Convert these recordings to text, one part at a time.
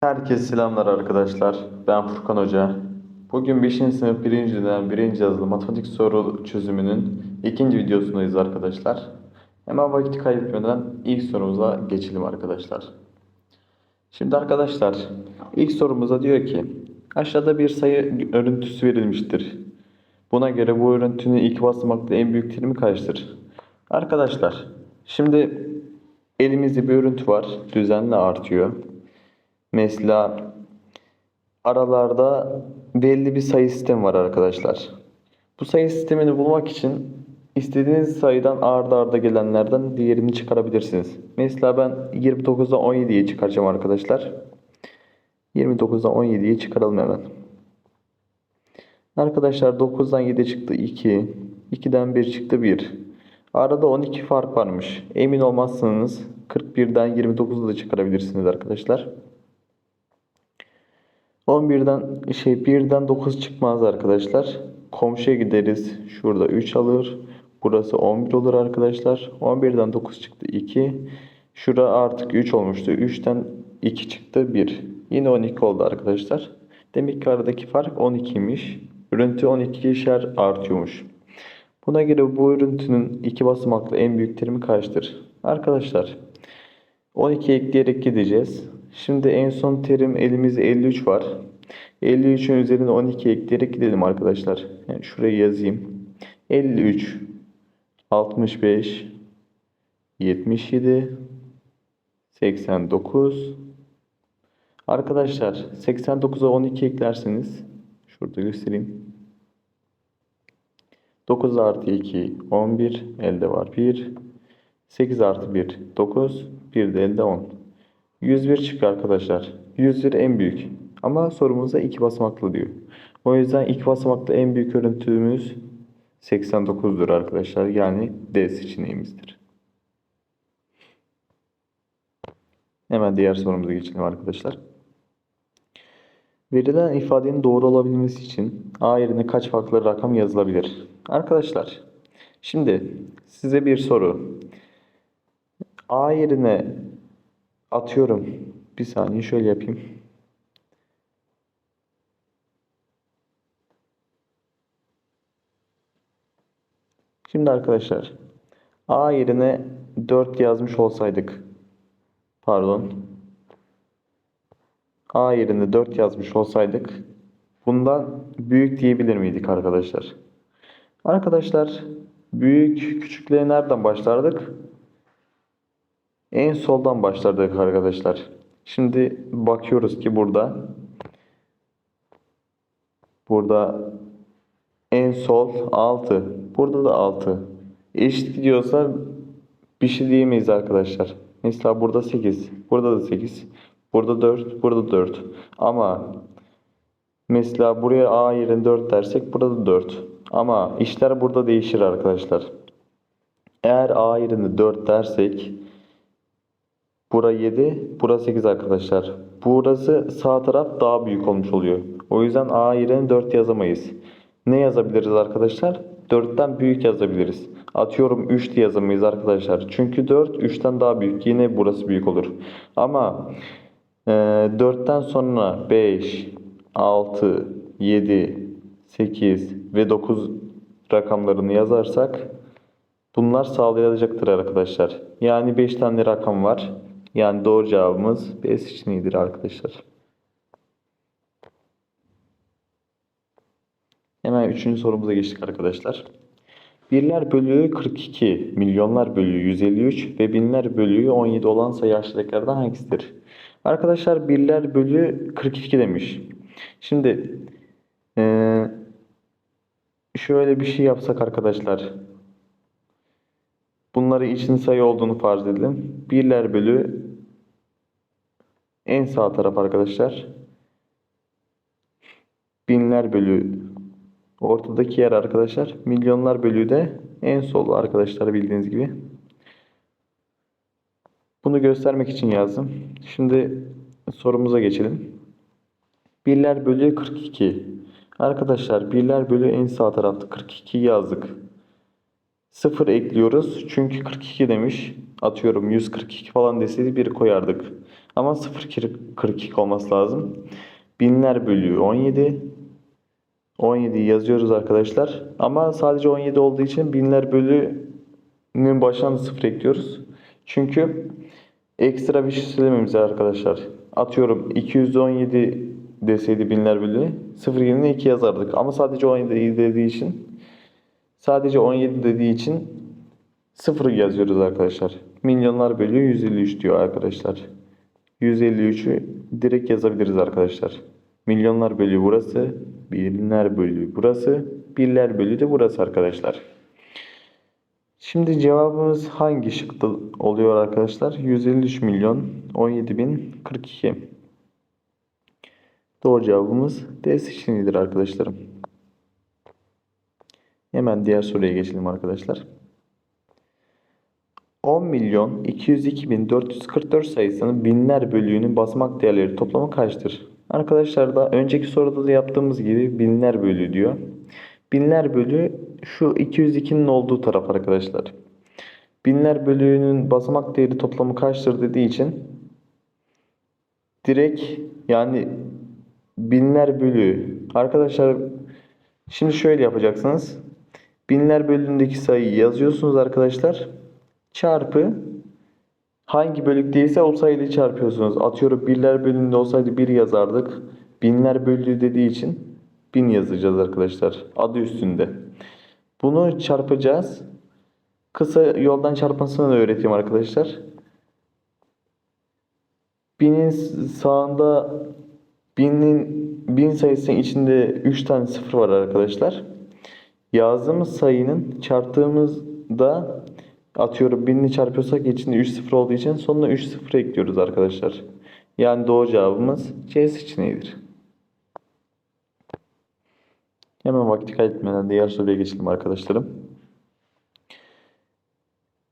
Herkese selamlar arkadaşlar. Ben Furkan Hoca. Bugün 5. sınıf 1. dönem 1. yazılı matematik soru çözümünün ikinci videosundayız arkadaşlar. Hemen vakit kaybetmeden ilk sorumuza geçelim arkadaşlar. Şimdi arkadaşlar ilk sorumuza diyor ki aşağıda bir sayı örüntüsü verilmiştir. Buna göre bu örüntünün ilk basamaklı en büyük terimi kaçtır? Arkadaşlar şimdi elimizde bir örüntü var. Düzenli artıyor. Mesela aralarda belli bir sayı sistemi var arkadaşlar. Bu sayı sistemini bulmak için istediğiniz sayıdan arda arda gelenlerden diğerini çıkarabilirsiniz. Mesela ben 29'dan 17'yi çıkaracağım arkadaşlar. 29'dan 17'yi çıkaralım hemen. Arkadaşlar 9'dan 7 çıktı 2. 2'den 1 çıktı 1. Arada 12 fark varmış. Emin olmazsanız 41'den 29'u da çıkarabilirsiniz arkadaşlar. 11'den şey 1'den 9 çıkmaz arkadaşlar. Komşuya gideriz. Şurada 3 alır. Burası 11 olur arkadaşlar. 11'den 9 çıktı 2. Şura artık 3 olmuştu. 3'ten 2 çıktı 1. Yine 12 oldu arkadaşlar. Demek ki aradaki fark 12'ymiş. Örüntü 12'şer artıyormuş. Buna göre bu örüntünün iki basamaklı en büyük terimi kaçtır? Arkadaşlar 12 ekleyerek gideceğiz. Şimdi en son terim elimizde 53 var. 53'ün üzerine 12 ekleyerek gidelim arkadaşlar. Yani şuraya yazayım. 53 65 77 89 Arkadaşlar 89'a 12 eklerseniz şurada göstereyim. 9 artı 2 11 elde var 1 8 artı 1 9 1 de elde 10 101 çıkıyor arkadaşlar. 101 en büyük. Ama sorumuzda iki basamaklı diyor. O yüzden iki basamaklı en büyük örüntümüz 89'dur arkadaşlar. Yani D seçeneğimizdir. Hemen diğer sorumuza geçelim arkadaşlar. Verilen ifadenin doğru olabilmesi için A yerine kaç farklı rakam yazılabilir? Arkadaşlar, şimdi size bir soru. A yerine atıyorum. Bir saniye şöyle yapayım. Şimdi arkadaşlar, A yerine 4 yazmış olsaydık, pardon, A yerine 4 yazmış olsaydık bundan büyük diyebilir miydik arkadaşlar? Arkadaşlar büyük küçükleri nereden başlardık? En soldan başlardık arkadaşlar. Şimdi bakıyoruz ki burada burada en sol 6. Burada da 6. Eşit gidiyorsa bir şey diyemeyiz arkadaşlar. Mesela burada 8. Burada da 8. Burada 4, burada 4. Ama mesela buraya A yerine 4 dersek burada 4. Ama işler burada değişir arkadaşlar. Eğer A yerine 4 dersek bura 7, bura 8 arkadaşlar. Burası sağ taraf daha büyük olmuş oluyor. O yüzden A yerine 4 yazamayız. Ne yazabiliriz arkadaşlar? 4'ten büyük yazabiliriz. Atıyorum 3 diye yazamayız arkadaşlar. Çünkü 4 3'ten daha büyük. Yine burası büyük olur. Ama 4'ten sonra 5, 6, 7, 8 ve 9 rakamlarını yazarsak bunlar sağlayacaktır arkadaşlar. Yani 5 tane rakam var. Yani doğru cevabımız B seçeneğidir arkadaşlar. Hemen 3. sorumuza geçtik arkadaşlar. Birler bölüğü 42, milyonlar bölüğü 153 ve binler bölüğü 17 olan sayı aşağıdakilerden hangisidir? Arkadaşlar birler bölü 42 demiş. Şimdi ee, şöyle bir şey yapsak arkadaşlar. Bunları için sayı olduğunu farz edelim. Birler bölü en sağ taraf arkadaşlar. Binler bölü ortadaki yer arkadaşlar. Milyonlar bölü de en sol arkadaşlar bildiğiniz gibi. Bunu göstermek için yazdım. Şimdi sorumuza geçelim. Birler bölü 42. Arkadaşlar birler bölü en sağ tarafta 42 yazdık. 0 ekliyoruz. Çünkü 42 demiş. Atıyorum 142 falan deseydi 1 koyardık. Ama 0.42 olması lazım. Binler bölü 17. 17 yazıyoruz arkadaşlar. Ama sadece 17 olduğu için binler bölünün başına da 0 ekliyoruz. Çünkü ekstra bir şey söylememiz arkadaşlar. Atıyorum 217 deseydi binler bölü 0 yerine 2 yazardık. Ama sadece 17 dediği için sadece 17 dediği için 0 yazıyoruz arkadaşlar. Milyonlar bölü 153 diyor arkadaşlar. 153'ü direkt yazabiliriz arkadaşlar. Milyonlar bölü burası, binler bölü burası, birler bölü de burası arkadaşlar. Şimdi cevabımız hangi şıkta oluyor arkadaşlar? 153 milyon 17 bin 42. Doğru cevabımız D seçeneğidir arkadaşlarım. Hemen diğer soruya geçelim arkadaşlar. 10 milyon 202 bin 444 sayısının binler bölüğünün basamak değerleri toplamı kaçtır? Arkadaşlar da önceki soruda da yaptığımız gibi binler bölü diyor. Binler bölü şu 202'nin olduğu taraf arkadaşlar. Binler bölüğünün basamak değeri toplamı kaçtır dediği için direkt yani binler bölü arkadaşlar şimdi şöyle yapacaksınız. Binler bölüğündeki sayıyı yazıyorsunuz arkadaşlar. Çarpı hangi bölükteyse o sayıyla çarpıyorsunuz. Atıyorum birler bölümünde olsaydı 1 yazardık. Binler bölüğü dediği için 1000 yazacağız arkadaşlar. Adı üstünde. Bunu çarpacağız. Kısa yoldan çarpmasını da öğreteyim arkadaşlar. Binin sağında binin bin sayısının içinde 3 tane sıfır var arkadaşlar. Yazdığımız sayının çarptığımızda atıyorum binini çarpıyorsak içinde 3 sıfır olduğu için sonuna 3 sıfır ekliyoruz arkadaşlar. Yani doğru cevabımız C seçeneğidir. Hemen vakti kaybetmeden diğer soruya geçelim arkadaşlarım.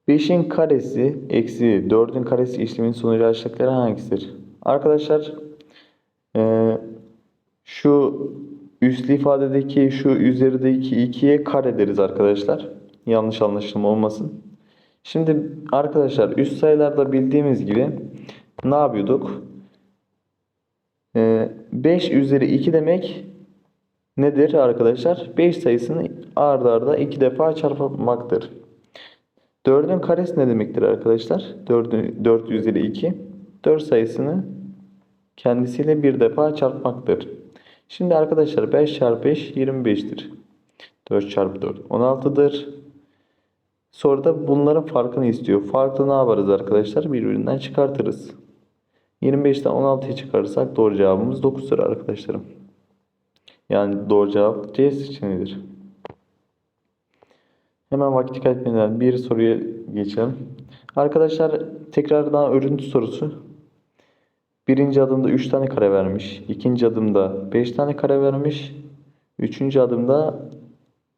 5'in karesi eksi 4'ün karesi işleminin sonucu aşağıdakilerden hangisidir? Arkadaşlar eee, şu üslü ifadedeki şu üzerindeki 2'ye kare deriz arkadaşlar. Yanlış anlaşılma olmasın. Şimdi arkadaşlar üst sayılarda bildiğimiz gibi ne yapıyorduk? Eee, 5 üzeri 2 demek nedir arkadaşlar? 5 sayısını arda arda 2 defa çarpmaktır. 4'ün karesi ne demektir arkadaşlar? 4, 4 üzeri 2. 4 sayısını kendisiyle bir defa çarpmaktır. Şimdi arkadaşlar 5 çarpı 5 25'tir. 4 çarpı 4 16'dır. Soruda bunların farkını istiyor. Farklı ne yaparız arkadaşlar? Birbirinden çıkartırız. 25'ten 16'yı çıkarırsak doğru cevabımız 9'dur arkadaşlarım. Yani doğru cevap C seçeneğidir. Hemen vakit kaybetmeden bir soruya geçelim. Arkadaşlar tekrardan örüntü sorusu. Birinci adımda 3 tane kare vermiş. ikinci adımda 5 tane kare vermiş. Üçüncü adımda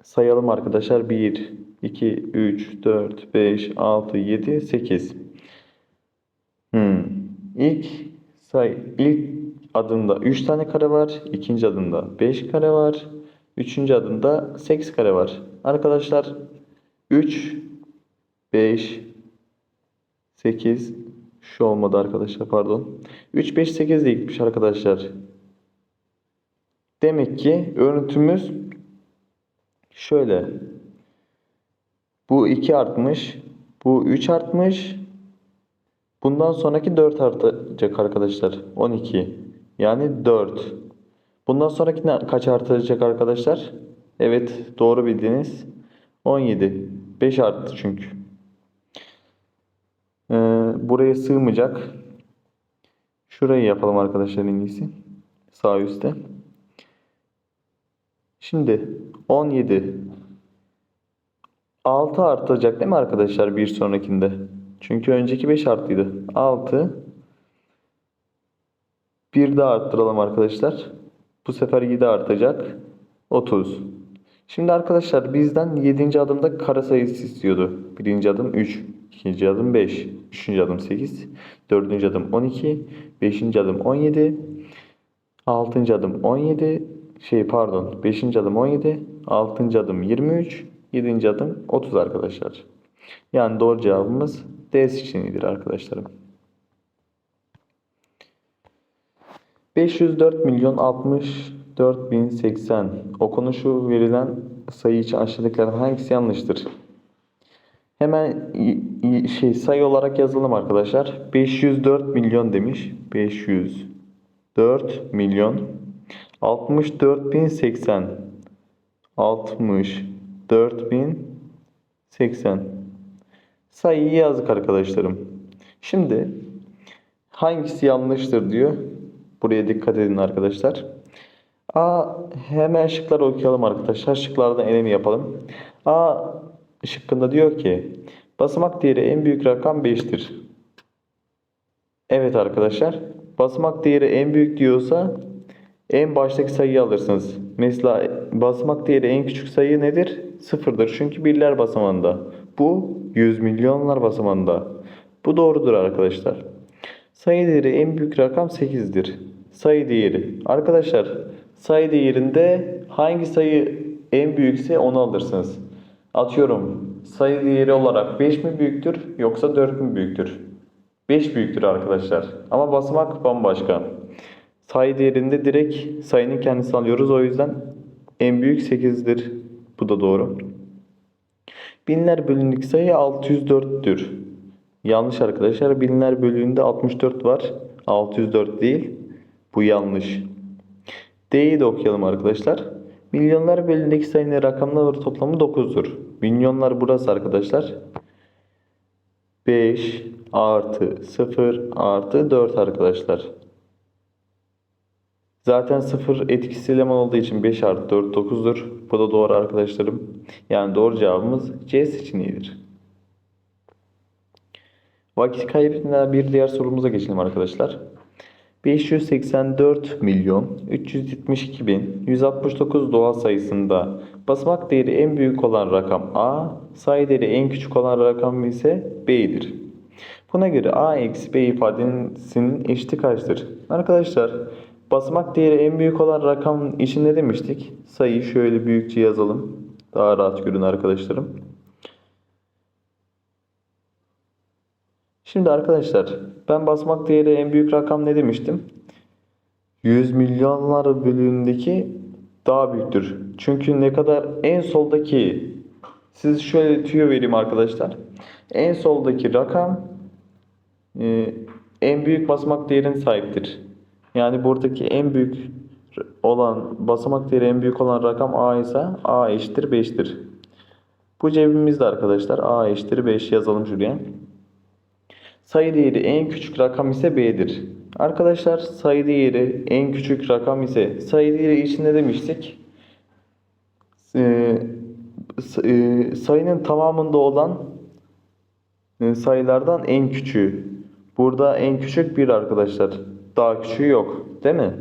sayalım arkadaşlar. 1, 2, 3, 4, 5, 6, 7, 8. Hmm. İlk say ilk adımda 3 tane kare var. ikinci adımda 5 kare var. Üçüncü adımda 8 kare var. Arkadaşlar 3, 5, 8 şu olmadı arkadaşlar pardon. 3, 5, 8 de gitmiş arkadaşlar. Demek ki örüntümüz şöyle. Bu 2 artmış. Bu 3 artmış. Bundan sonraki 4 artacak arkadaşlar. 12. Yani 4. Bundan sonraki ne- kaç artacak arkadaşlar? Evet doğru bildiniz. 17. 5 arttı çünkü. Ee, buraya sığmayacak. Şurayı yapalım arkadaşlar en iyisi. Sağ üstte. Şimdi 17. 6 artacak değil mi arkadaşlar bir sonrakinde? Çünkü önceki 5 arttıydı. 6. Bir daha arttıralım arkadaşlar. Bu sefer 7 artacak. 30. Şimdi arkadaşlar bizden 7. adımda kare sayısı istiyordu. Birinci adım 3, ikinci adım 5, üçüncü adım 8, dördüncü adım 12, beşinci adım 17, altıncı adım 17, şey pardon, beşinci adım 17, altıncı adım 23, 7. adım 30 arkadaşlar. Yani doğru cevabımız D seçeneğidir arkadaşlarım. 504 milyon 64 bin 80 okunuşu verilen sayı için aşağıdakilerden hangisi yanlıştır? Hemen şey sayı olarak yazalım arkadaşlar. 504 milyon demiş. 504 milyon 64 bin 80 60 4080. Sayıyı yazdık arkadaşlarım. Şimdi hangisi yanlıştır diyor. Buraya dikkat edin arkadaşlar. A hemen şıkları okuyalım arkadaşlar. Şıklardan elemi yapalım. A şıkkında diyor ki basamak değeri en büyük rakam 5'tir. Evet arkadaşlar. Basamak değeri en büyük diyorsa en baştaki sayıyı alırsınız. Mesela basamak değeri en küçük sayı nedir? Sıfırdır. Çünkü birler basamağında. Bu yüz milyonlar basamağında. Bu doğrudur arkadaşlar. Sayı değeri en büyük rakam 8'dir. Sayı değeri. Arkadaşlar sayı değerinde hangi sayı en büyükse onu alırsınız. Atıyorum sayı değeri olarak 5 mi büyüktür yoksa 4 mü büyüktür? 5 büyüktür arkadaşlar. Ama basamak bambaşka. Sayı değerinde direkt sayının kendisini alıyoruz. O yüzden en büyük 8'dir. Bu da doğru. Binler bölünlük sayı 604'tür. Yanlış arkadaşlar. Binler bölüğünde 64 var. 604 değil. Bu yanlış. D'yi de okuyalım arkadaşlar. Milyonlar bölündeki sayının rakamlar toplamı 9'dur. Milyonlar burası arkadaşlar. 5 artı 0 artı 4 arkadaşlar. Zaten 0 etkisiz eleman olduğu için 5 artı 4 9'dur. Bu da doğru arkadaşlarım. Yani doğru cevabımız C seçeneğidir. Vakit kaybetmeden bir diğer sorumuza geçelim arkadaşlar. 584 milyon 372 bin 169 doğal sayısında basamak değeri en büyük olan rakam A, sayı değeri en küçük olan rakam ise B'dir. Buna göre A eksi B ifadesinin eşiti kaçtır? Arkadaşlar basamak değeri en büyük olan rakam için ne demiştik? Sayıyı şöyle büyükçe yazalım. Daha rahat görün arkadaşlarım. Şimdi arkadaşlar ben basamak değeri en büyük rakam ne demiştim? 100 milyonlar bölüğündeki daha büyüktür. Çünkü ne kadar en soldaki siz şöyle tüyo vereyim arkadaşlar. En soldaki rakam e, en büyük basamak değerine sahiptir. Yani buradaki en büyük olan basamak değeri en büyük olan rakam A ise A eşittir 5'tir. Bu cebimizde arkadaşlar A eşittir 5 yazalım şuraya. Sayı değeri en küçük rakam ise B'dir. Arkadaşlar sayı değeri en küçük rakam ise sayı değeri için ne demiştik? Ee, e, sayının tamamında olan e, sayılardan en küçüğü. Burada en küçük 1 arkadaşlar. Daha küçüğü yok. Değil mi?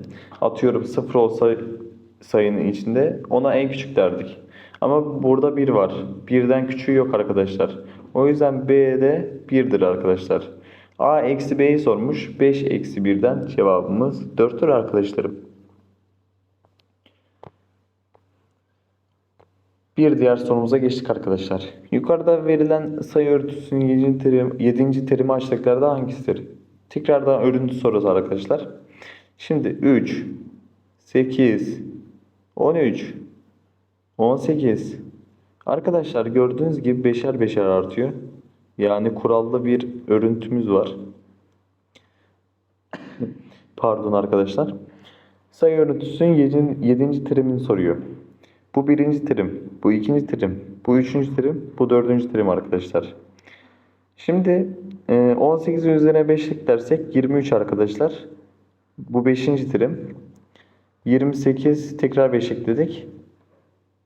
Atıyorum 0 olsa sayının içinde ona en küçük derdik. Ama burada 1 var. Birden küçüğü yok arkadaşlar. O yüzden B de 1'dir arkadaşlar. A eksi B'yi sormuş. 5 eksi 1'den cevabımız 4'tür arkadaşlarım. Bir diğer sorumuza geçtik arkadaşlar. Yukarıda verilen sayı örüntüsünün 7. terim, 7. terimi aşağıdakilerden hangisidir? Tekrardan örüntü sorusu arkadaşlar. Şimdi 3, 8, 13, 18. Arkadaşlar gördüğünüz gibi beşer beşer artıyor. Yani kurallı bir örüntümüz var. Pardon arkadaşlar. Sayı örüntüsünün 7. terimini soruyor. Bu birinci terim, bu ikinci terim, bu üçüncü terim, bu dördüncü terim arkadaşlar. Şimdi e, 18'in üzerine 5 eklersek 23 arkadaşlar. Bu beşinci terim. 28 tekrar 5 ekledik.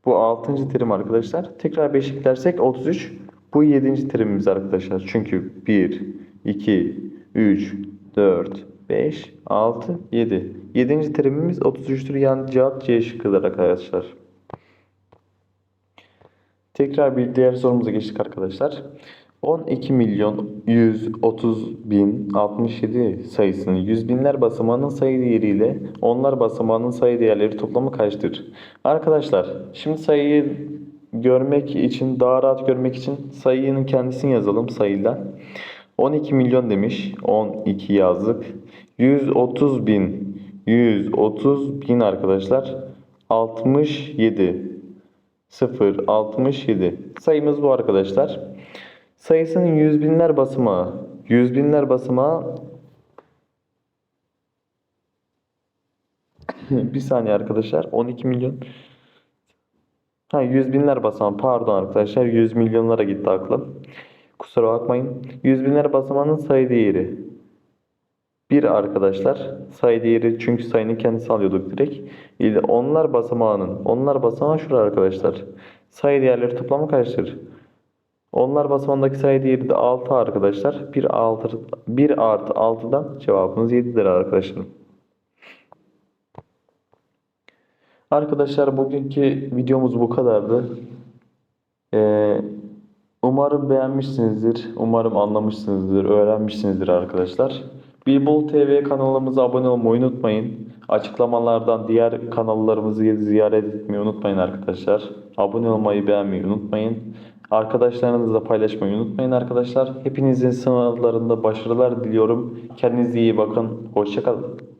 Bu 6. terim arkadaşlar. Tekrar 5 eklersek 33. Bu 7. terimimiz arkadaşlar. Çünkü 1, 2, 3, 4, 5, 6, 7. 7. terimimiz 33'tür. Yani cevap C şıkkıdır arkadaşlar. Tekrar bir diğer sorumuza geçtik arkadaşlar. 12 milyon 130 bin 67 sayısının yüz binler basamağının sayı değeriyle onlar basamağının sayı değerleri toplamı kaçtır? Arkadaşlar şimdi sayıyı görmek için daha rahat görmek için sayının kendisini yazalım sayıyla. 12 milyon demiş. 12 yazdık. 130 bin 130 bin arkadaşlar. 67. 0, 67. Sayımız bu arkadaşlar. Sayısının yüz binler basamağı. Yüz binler basamağı bir saniye arkadaşlar. 12 milyon. Ha 100 binler basamağı. Pardon arkadaşlar. 100 milyonlara gitti aklım. Kusura bakmayın. 100 binler basamağının sayı değeri. 1 arkadaşlar. Sayı değeri çünkü sayının kendisi alıyorduk direkt. Onlar basamağının. Onlar basamağı şurada arkadaşlar. Sayı değerleri toplamı kaçtır? Onlar basamağındaki sayı değeri de 6 arkadaşlar. 1, 6, 1 artı 6'dan cevabımız 7'dir arkadaşlar. Arkadaşlar bugünkü videomuz bu kadardı. Ee, umarım beğenmişsinizdir. Umarım anlamışsınızdır, öğrenmişsinizdir arkadaşlar. Bilbol TV kanalımıza abone olmayı unutmayın. Açıklamalardan diğer kanallarımızı ziyaret etmeyi unutmayın arkadaşlar. Abone olmayı, beğenmeyi unutmayın. Arkadaşlarınızla paylaşmayı unutmayın arkadaşlar. Hepinizin sınavlarında başarılar diliyorum. Kendinize iyi bakın. Hoşçakalın.